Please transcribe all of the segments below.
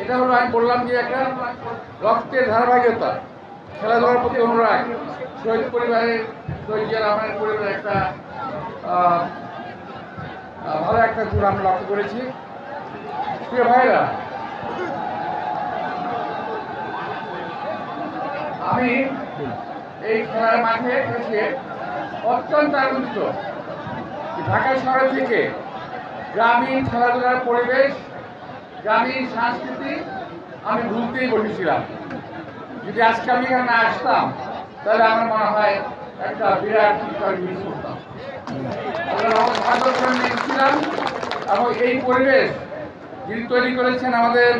এটা হলো আমি বললাম যে একটা রক্তের ধারাবাহিকতা, খেলাধুলার প্রতি অনুরাগ, শহীদ পরিবারের শহীদ রহমানের পরিবারের একটা ভালো একটা গুণ আমরা লক্ষ্য করেছি। প্রিয় ভাইরা আমি এই খেলার মাঠে এসে অত্যন্ত আনন্দিত ঢাকা শহর থেকে গ্রামীণ খেলাধুলার পরিবেশ, গ্রামীণ সংস্কৃতি, আমি ভুলতেই বসেছিলাম। যদি আজকে আমি এখানে আসতাম, তাহলে আমার মনে হয় একটা বিরাট মিস করতাম। নিয়েছিলাম এবং এই পরিবেশ যিনি তৈরি করেছেন আমাদের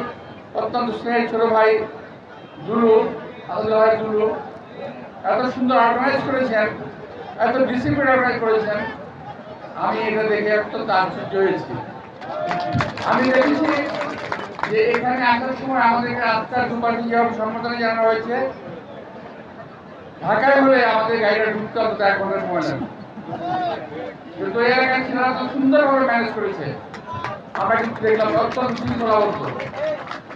অত্যন্ত স্নেহের ছোট ভাই দুলু, আবদুল্লাহ ভাই দুলু, এত সুন্দর অর্গানাইজ করেছেন, এত ডিসিপ্লিন অর্গানাইজ করেছেন। আমি এটা দেখে অত্যন্ত আশ্চর্য হয়েছি। আমি দেখেছি যে এখানে আসার সময় আমাদেরকে আত্মার দুপাটি যেভাবে সম্বোধনা জানানো হয়েছে। ঢাকায় হলে আমাদের গাড়িটা ঢুকতে হতো এক ঘণ্টার সময় শৃঙ্খলাবদ্ধ।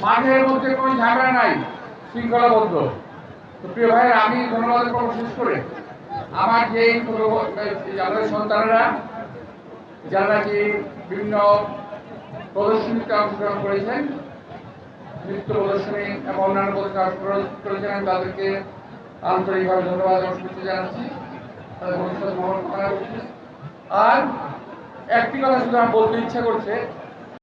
মাঠের মধ্যে কোনো ঝামেলা নাই আমি ধন্যবাদ করে আমার যে আমাদের সন্তানেরা যারা নাকি বিভিন্ন প্রদর্শনীতে অংশগ্রহণ করেছেন, নৃত্য প্রদর্শনী এবং অন্যান্য প্রদর্শনী করেছেন আমি তাদেরকে আন্তরিকভাবে ধন্যবাদ এবং শুভেচ্ছা জানাচ্ছি। তাদের ভবিষ্যৎ উচিত আর একটি কথা শুধু আমার বলতে ইচ্ছা করছে